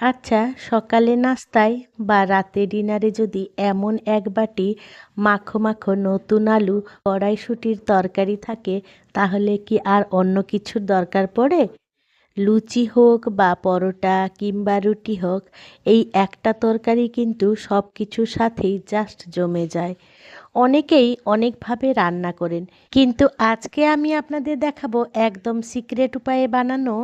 আচ্ছা সকালে নাস্তায় বা রাতে ডিনারে যদি এমন এক বাটি মাখো মাখো নতুন আলু কড়াইশুঁটির তরকারি থাকে, তাহলে কি আর অন্য কিছুর দরকার পড়ে? লুচি হোক বা পরোটা কিংবা রুটি হোক, এই একটা তরকারি কিন্তু সব কিছুর সাথেই জাস্ট জমে যায়। অনেকেই অনেকভাবে রান্না করেন, কিন্তু আজকে আমি আপনাদের দেখাবো একদম সিক্রেট উপায়ে বানানো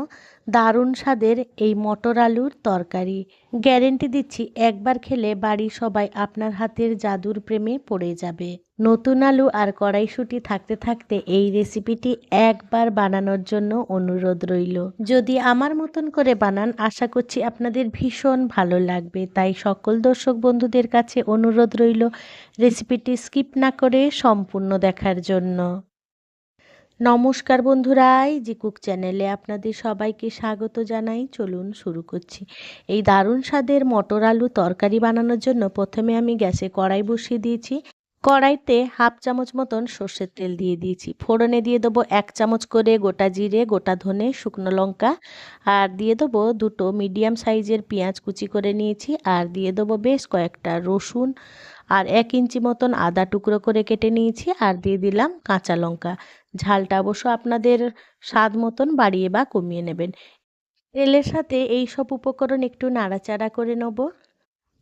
দারুণ স্বাদের এই মটর আলুর তরকারি। গ্যারেন্টি দিচ্ছি, একবার খেলে বাড়ির সবাই আপনার হাতের জাদুর প্রেমে পড়ে যাবে। নতুন আলু আর কড়াইশুঁটি থাকতে থাকতে এই রেসিপিটি একবার বানানোর জন্য অনুরোধ রইল। যদি আমার মতন করে বানান, আশা করছি আপনাদের ভীষণ ভালো লাগবে। তাই সকল দর্শক বন্ধুদের কাছে অনুরোধ রইল রেসিপিটি স্কিপ না করে সম্পূর্ণ দেখার জন্য। নমস্কার বন্ধুরা জি কুক চ্যানেলে আপনাদের সবাইকে স্বাগত জানাই। চলুন শুরু করছি। এই দারুণ স্বাদের মটর আলু তরকারি বানানোর জন্য প্রথমে আমি গ্যাসে কড়াই বসিয়ে দিয়েছি। কড়াইতে হাফ চামচ মতন সর্ষের তেল দিয়ে দিয়েছি। ফোড়নে দিয়ে দেবো এক চামচ করে গোটা জিরে, গোটা ধনে, শুকনো লঙ্কা। আর দিয়ে দেবো দুটো মিডিয়াম সাইজের পেঁয়াজ কুচি করে নিয়েছি। আর দিয়ে দেবো বেশ কয়েকটা রসুন। আর এক ইঞ্চি মতন আদা টুকরো করে কেটে নিয়েছি আর দিয়ে দিলাম কাঁচা লঙ্কা। ঝালটা অবশ্য আপনাদের স্বাদ মতন বাড়িয়ে বা কমিয়ে নেবেন। তেলের সাথে এই সব উপকরণ একটু নাড়াচাড়া করে নেব।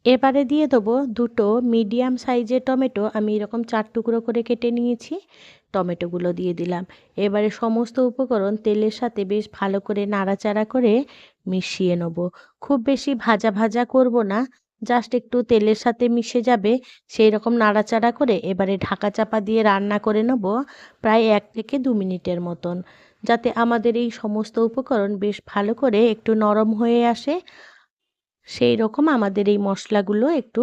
এবারে দিয়ে দেবো দুটো মিডিয়াম সাইজের টমেটো। আমি এরকম চার টুকরো করে কেটে নিয়েছি, টমেটোগুলো দিয়ে দিলাম। এবারে সমস্ত উপকরণ তেলের সাথে বেশ ভালো করে নাড়াচাড়া করে মিশিয়ে নেব। খুব বেশি ভাজা ভাজা করব না। জাস্ট একটু তেলের সাথে মিশে যাবে সেই রকম নাড়াচাড়া করে এবারে ঢাকা চাপা দিয়ে রান্না করে নেব প্রায় এক থেকে দু মিনিটের মতন। যাতে আমাদের এই সমস্ত উপকরণ বেশ ভালো করে একটু নরম হয়ে আসে সেই রকম আমাদের এই মশলাগুলো একটু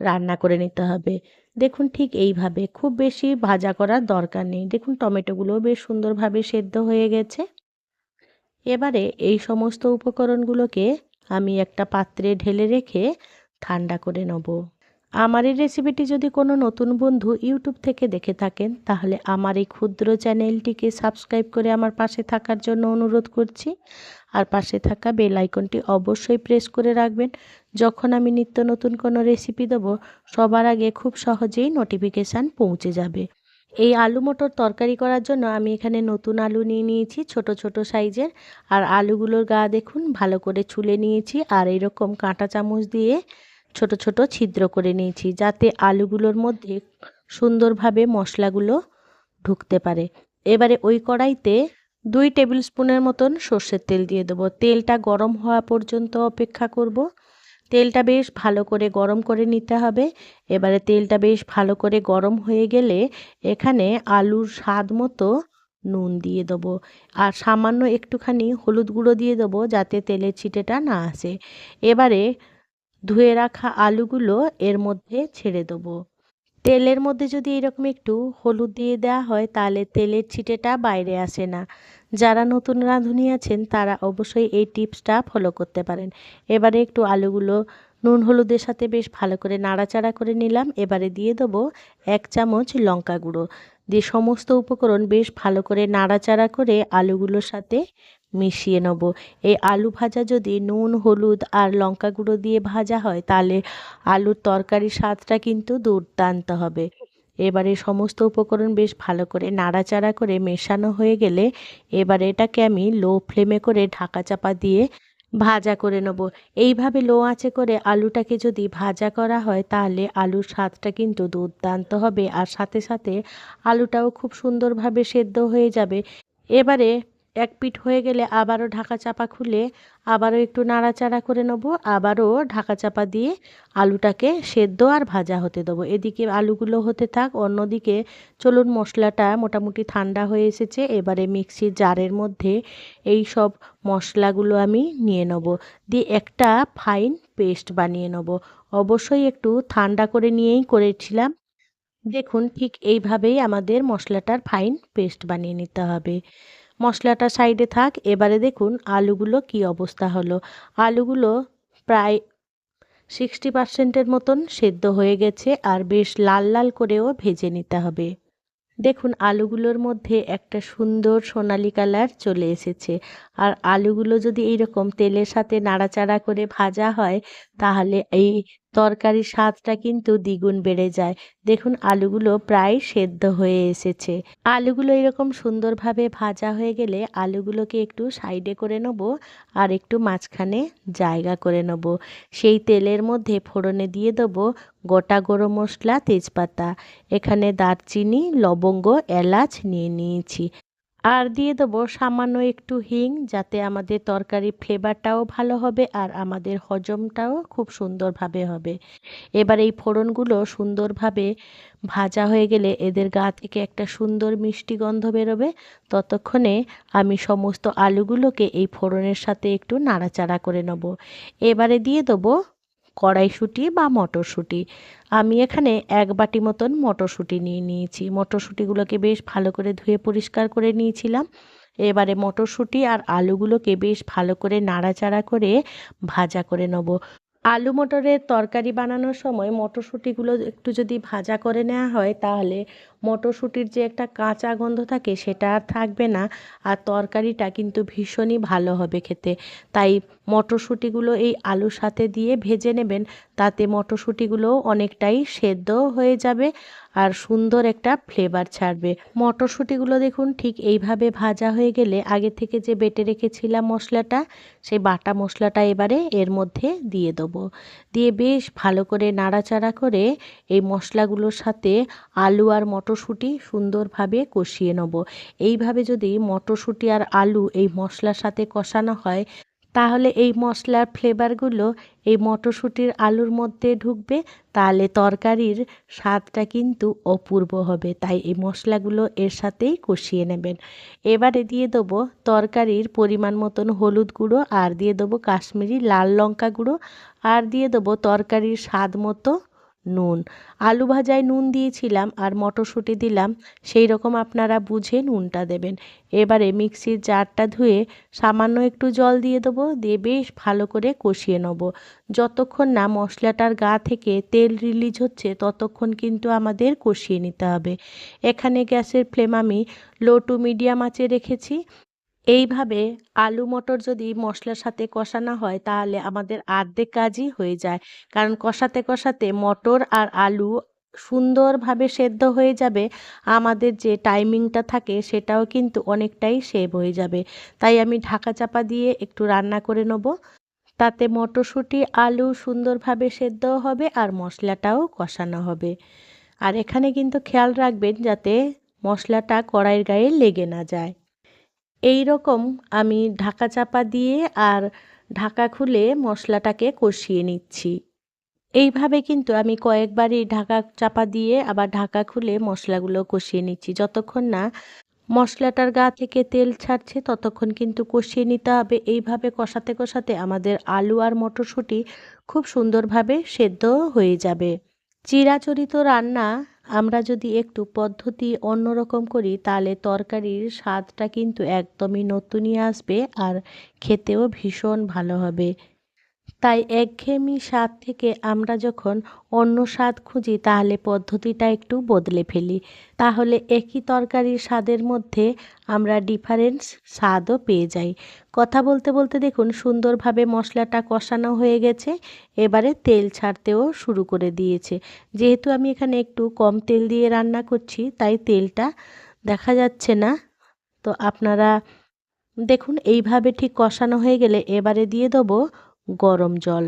রান্না করে নিতে হবে। দেখুন ঠিক এইভাবে, খুব বেশি ভাজা করার দরকার নেই। দেখুন টমেটোগুলো বেশ সুন্দরভাবে সেদ্ধ হয়ে গেছে। এবারে এই সমস্ত উপকরণগুলোকে আমি একটা পাত্রে ঢেলে রেখে ঠান্ডা করে নেব। আমার এই রেসিপিটি যদি কোনো নতুন বন্ধু ইউটিউব থেকে দেখে থাকেন, তাহলে আমার এই ক্ষুদ্র চ্যানেলটিকে সাবস্ক্রাইব করে আমার পাশে থাকার জন্য অনুরোধ করছি। আর পাশে থাকা বেল আইকনটি অবশ্যই প্রেস করে রাখবেন। যখন আমি নিত্য নতুন কোনো রেসিপি দেবো, সবার আগে খুব সহজেই নোটিফিকেশান পৌঁছে যাবে। এই আলু মটর তরকারি করার জন্য আমি এখানে নতুন আলু নিয়ে নিয়েছি, ছোট ছোট সাইজের। আর আলুগুলোর গা দেখুন, ভালো করে ছুলে নিয়েছি। আর এরকম কাঁটা চামচ দিয়ে ছোট ছোট ছিদ্র করে নিয়েছি যাতে আলুগুলোর মধ্যে সুন্দরভাবে মশলাগুলো ঢুকতে পারে। এবারে ওই কড়াইতে দুই টেবিল স্পুনের মতন সর্ষের তেল দিয়ে দেবো। তেলটা গরম হওয়া পর্যন্ত অপেক্ষা করব। তেলটা বেশ ভালো করে গরম করে নিতে হবে। এবারে তেলটা বেশ ভালো করে গরম হয়ে গেলে এখানে আলুর স্বাদ মতো নুন দিয়ে দেবো। আর সামান্য একটুখানি হলুদ গুঁড়ো দিয়ে দেবো যাতে তেলের ছিটেটা না আসে। এবারে ধুয়ে রাখা আলুগুলো এর মধ্যে ছেড়ে দেবো। তেলের মধ্যে যদি এরকম একটু হলুদ দিয়ে দেওয়া হয়, তাহলে তেলের ছিটেটা বাইরে আসে না। যারা নতুন রাঁধুনি আছেন, তারা অবশ্যই এই টিপসটা ফলো করতে পারেন। এবারে একটু আলুগুলো নুন হলুদের সাথে বেশ ভালো করে নাড়াচাড়া করে নিলাম। এবারে দিয়ে দেবো এক চামচ লঙ্কা গুঁড়ো। দিয়ে সমস্ত উপকরণ বেশ ভালো করে নাড়াচাড়া করে আলুগুলোর সাথে মিশিয়ে নেব। এই আলু ভাজা যদি নুন, হলুদ আর লঙ্কা গুঁড়ো দিয়ে ভাজা হয়, তাহলে আলুর তরকারির স্বাদটা কিন্তু দুর্দান্ত হবে। এবারে সমস্ত উপকরণ বেশ ভালো করে নাড়াচাড়া করে মেশানো হয়ে গেলে এবারে এটাকে আমি লো ফ্লেমে করে ঢাকা চাপা দিয়ে ভাজা করে নেব। এইভাবে লো আঁচে করে আলুটাকে যদি ভাজা করা হয়, তাহলে আলুর স্বাদটা কিন্তু দুর্দান্ত হবে। আর সাথে সাথে আলুটাও খুব সুন্দরভাবে সেদ্ধ হয়ে যাবে। এবারে এক পিঠ হয়ে গেলে আবারও ঢাকা চাপা খুলে আবারও একটু নাড়াচাড়া করে নেব, আবারও ঢাকা চাপা দিয়ে আলুটাকে সেদ্ধ আর ভাজা হতে দেবো। এদিকে আলুগুলো হতে থাক, অন্যদিকে চলুন মশলাটা মোটামুটি ঠান্ডা হয়ে এসেছে, এবারে মিক্সির জারের মধ্যে এই সব মশলাগুলো আমি নিয়ে নেব। দিয়ে একটা ফাইন পেস্ট বানিয়ে নেব। অবশ্যই একটু ঠান্ডা করে নিয়েই করেছিলাম। দেখুন ঠিক এইভাবেই আমাদের মশলাটার ফাইন পেস্ট বানিয়ে নিতে হবে। মশলাটা সাইডে থাক। এবারে দেখুন আলুগুলো কি অবস্থা হলো। আলুগুলো প্রায় সিক্সটি পার্সেন্টের মতন সেদ্ধ হয়ে গেছে আর বেশ লাল লাল করেও ভেজে নিতে হবে। দেখুন আলুগুলোর মধ্যে একটা সুন্দর সোনালি কালার চলে এসেছে। আর আলুগুলো যদি এইরকম তেলের সাথে নাড়াচাড়া করে ভাজা হয়, তাহলে এই তরকারির স্বাদটা কিন্তু দ্বিগুণ বেড়ে যায়। দেখুন, আলুগুলো প্রায় সেদ্ধ হয়ে এসেছে। আলুগুলো এরকম সুন্দরভাবে ভাজা হয়ে গেলে আলুগুলোকে একটু সাইডে করে নেব আর একটু মাঝখানে জায়গা করে নেব। সেই তেলের মধ্যে ফোড়নে দিয়ে দেবো গোটা গরম মশলা, তেজপাতা। এখানে দারচিনি, লবঙ্গ, এলাচ নিয়ে নিয়েছি। আর দিয়ে দেবো সামান্য একটু হিং যাতে আমাদের তরকারির ফ্লেভারটাও ভালো হবে আর আমাদের হজমটাও খুব সুন্দরভাবে হবে। এবার এই ফোড়নগুলো সুন্দরভাবে ভাজা হয়ে গেলে এদের গা থেকে একটা সুন্দর মিষ্টি গন্ধ বেরোবে। ততক্ষণে আমি সমস্ত আলুগুলোকে এই ফোড়নের সাথে একটু নাড়াচাড়া করে নেব। এবারে দিয়ে দেবো কড়াইশুঁটি বা মটরশুঁটি। আমি এখানে এক বাটি মতন মটরশুঁটি নিয়ে নিয়েছি। মটরশুঁটিগুলোকে বেশ ভালো করে ধুয়ে পরিষ্কার করে নিয়েছিলাম। এবারে মটরশুঁটি আর আলুগুলোকে বেশ ভালো করে নাড়াচাড়া করে ভাজা করে নেব। আলু মটরের তরকারি বানানোর সময় মটরশুঁটিগুলো একটু যদি ভাজা করে নেওয়া হয় তাহলে মটরশুঁটির যে একটা কাঁচা গন্ধ থাকে সেটা আর থাকবে না। আর তরকারিটা কিন্তু ভীষণই ভালো হবে খেতে। তাই মটরশুঁটিগুলো এই আলুর সাথে দিয়ে ভেজে নেবেন, তাতে মটরশুঁটিগুলোও অনেকটাই সেদ্ধ হয়ে যাবে আর সুন্দর একটা ফ্লেভার ছাড়বে। মটরশুঁটিগুলো দেখুন ঠিক এইভাবে ভাজা হয়ে গেলে আগে থেকে যে বেটে রেখেছিলাম মশলাটা, সেই বাটা মশলাটা এবারে এর মধ্যে দিয়ে দেবো। দিয়ে বেশ ভালো করে নাড়াচাড়া করে এই মশলাগুলোর সাথে আলু আর মটরশুঁটি সুন্দরভাবে কষিয়ে নেব। এইভাবে যদি মটরশুঁটি আর আলু এই মশলার সাথে কষানো হয়, তাহলে এই মশলার ফ্লেভারগুলো এই মটরশুঁটির আলুর মধ্যে ঢুকবে, তাহলে তরকারির স্বাদটা কিন্তু অপূর্ব হবে। তাই এই মশলাগুলো এর সাথেই কষিয়ে নেবেন। এবারে দিয়ে দেবো তরকারির পরিমাণ মতন হলুদ গুঁড়ো, আর দিয়ে দেবো কাশ্মীরি লাল লঙ্কা গুঁড়ো, আর দিয়ে দেবো তরকারির স্বাদ মতো নুন। আলু ভাজায় নুন দিয়েছিলাম আর মটরশুঁটি দিলাম, সেই রকম আপনারা বুঝে নুনটা দেবেন। এবারে মিক্সির জারটা ধুয়ে সামান্য একটু জল দিয়ে দেবো, দিয়ে বেশ ভালো করে কষিয়ে নেব। যতক্ষণ না মশলাটার গা থেকে তেল রিলিজ হচ্ছে, ততক্ষণ কিন্তু আমাদের কষিয়ে নিতে হবে। এখানে গ্যাসের ফ্লেম আমি লো টু মিডিয়াম আঁচে রেখেছি। এইভাবে আলু, মটর যদি মশলার সাথে কষানো হয়, তাহলে আমাদের আর্ধেক কাজই হয়ে যায়। কারণ কষাতে কষাতে মটর আর আলু সুন্দরভাবে সেদ্ধ হয়ে যাবে। আমাদের যে টাইমিংটা থাকে, সেটাও কিন্তু অনেকটাই সেভ হয়ে যাবে। তাই আমি ঢাকা চাপা দিয়ে একটু রান্না করে নেব। তাতে মটরশুঁটি, আলু সুন্দরভাবে সেদ্ধ হবে আর মশলাটাও কষানো হবে। আর এখানে কিন্তু খেয়াল রাখবেন যাতে মশলাটা কড়াইয়ের গায়ে লেগে না যায়। এই রকম আমি ঢাকা চাপা দিয়ে আর ঢাকা খুলে মশলাটাকে কষিয়ে নিচ্ছি। এইভাবে কিন্তু আমি কয়েকবারই ঢাকা চাপা দিয়ে আবার ঢাকা খুলে মশলাগুলো কষিয়ে নিচ্ছি। যতক্ষণ না মশলাটার গা থেকে তেল ছাড়ছে, ততক্ষণ কিন্তু কষিয়ে নিতে হবে। এইভাবে কষাতে কষাতে আমাদের আলু আর মটরশুঁটি খুব সুন্দরভাবে সেদ্ধ হয়ে যাবে। চিরাচরিত রান্না আমরা যদি একটু পদ্ধতি অন্যরকম করি, তাহলে তরকারির স্বাদটা কিন্তু একদমই নতুনই আসবে আর খেতেও ভীষণ ভালো হবে। তাই একঘেয়েমি স্বাদ থেকে আমরা যখন অন্য স্বাদ খুঁজি, তাহলে পদ্ধতিটা একটু বদলে ফেলি। তাহলে একই তরকারির স্বাদের মধ্যে আমরা ডিফারেন্স স্বাদও পেয়ে যাই। কথা বলতে বলতে দেখুন, সুন্দরভাবে মশলাটা কষানো হয়ে গেছে। এবারে তেল ছাড়তেও শুরু করে দিয়েছে। যেহেতু আমি এখানে একটু কম তেল দিয়ে রান্না করছি, তাই তেলটা দেখা যাচ্ছে না। তো আপনারা দেখুন, এইভাবে ঠিক কষানো হয়ে গেলে এবারে দিয়ে দেবো গরম জল।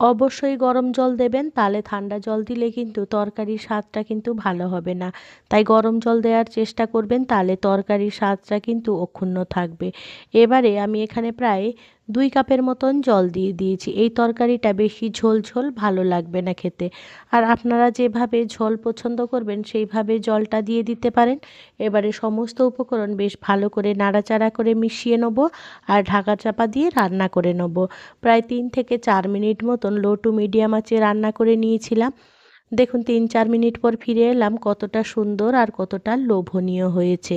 অবশ্যই গরম জল দেবেন তাহলে ঠান্ডা জল দিলে কিন্তু তরকারির স্বাদটা কিন্তু ভালো হবে না। তাই গরম জল দেওয়ার চেষ্টা করবেন তাহলে তরকারির স্বাদটা কিন্তু অক্ষুণ্ণ থাকবে। এবারে আমি এখানে প্রায় দুই কাপের মতন জল দিয়ে দিয়েছি। এই তরকারিটা বেশি ঝোল ঝোল ভালো লাগবে না খেতে। আর আপনারা যেভাবে ঝোল পছন্দ করবেন, সেইভাবে জলটা দিয়ে দিতে পারেন। এবারে সমস্ত উপকরণ বেশ ভালো করে নাড়াচাড়া করে মিশিয়ে নেব আর ঢাকা চাপা দিয়ে রান্না করে নেব। প্রায় তিন থেকে চার মিনিট মতন লো টু মিডিয়াম আঁচে রান্না করে নিয়েছিলাম। দেখুন, তিন চার মিনিট পর ফিরে এলাম কতটা সুন্দর আর কতটা লোভনীয় হয়েছে।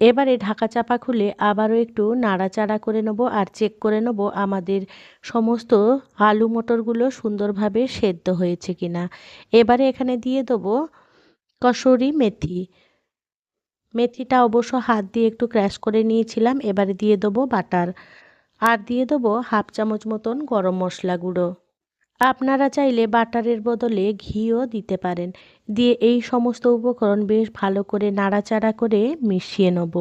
এবারে ঢাকা চাপা খুলে আবারও একটু নাড়াচাড়া করে নেব আর চেক করে নেব আমাদের সমস্ত আলু মটরগুলো সুন্দরভাবে সেদ্ধ হয়েছে কিনা। এবারে এখানে দিয়ে দেবো কসুরি মেথি। মেথিটা অবশ্য হাত দিয়ে একটু ক্র্যাশ করে নিয়েছিলাম, এবারে দিয়ে দেবো বাটার। আর দিয়ে দেবো হাফ চামচ মতন গরম মশলা গুঁড়ো। আপনারা চাইলে বাটারের বদলে ঘিও দিতে পারেন। দিয়ে এই সমস্ত উপকরণ বেশ ভালো করে নাড়াচাড়া করে মিশিয়ে নেব।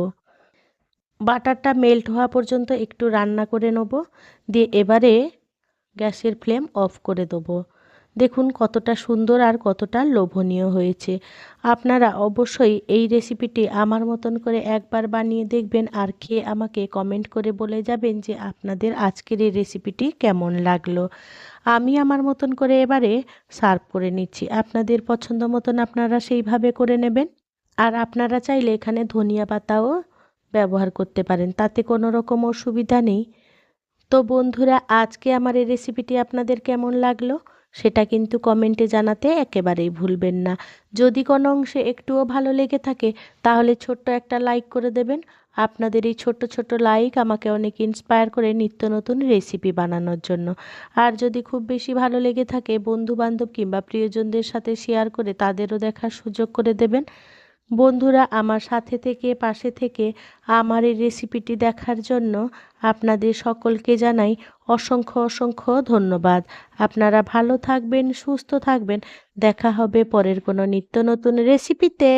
বাটারটা মেল্ট হওয়া পর্যন্ত একটু রান্না করে নেব। দিয়ে এবারে গ্যাসের ফ্লেম অফ করে দেবো। দেখুন কতটা সুন্দর আর কতটা লোভনীয় হয়েছে। আপনারা অবশ্যই এই রেসিপিটি আমার মতন করে একবার বানিয়ে দেখবেন আর খেয়ে আমাকে কমেন্ট করে বলে যাবেন যে আপনাদের আজকের এই রেসিপিটি কেমন লাগল। আমি আমার মতন করে এবারে সার্ভ করে নিচ্ছি। আপনাদের পছন্দ মতন আপনারা সেইভাবে করে নেবেন। আর আপনারা চাইলে এখানে ধনিয়া পাতাও ব্যবহার করতে পারেন, তাতে কোনো রকম অসুবিধা নেই। তো বন্ধুরা, আজকে আমার এই রেসিপিটি আপনাদের কেমন লাগল সেটা কিন্তু কমেন্টে জানাতে একেবারেই ভুলবেন না। যদি কোনো অংশে একটুও ভালো লেগে থাকে, তাহলে ছোট্ট একটা লাইক করে দেবেন। আপনাদের এই ছোট্ট ছোট্ট লাইক আমাকে অনেক ইন্সপায়ার করে নিত্য নতুন রেসিপি বানানোর জন্য। আর যদি খুব বেশি ভালো লেগে থাকে বন্ধু বান্ধব কিংবা প্রিয়জনদের সাথে শেয়ার করে তাদেরও দেখার সুযোগ করে দেবেন। বন্ধুরা, আমার সাথে থেকে, পাশে থেকে আমার এই রেসিপিটি দেখার জন্য আপনাদের সকলকে জানাই অসংখ্য অসংখ্য ধন্যবাদ। আপনারা ভালো থাকবেন, সুস্থ থাকবেন। দেখা হবে পরের কোনো নিত্য নতুন রেসিপিতে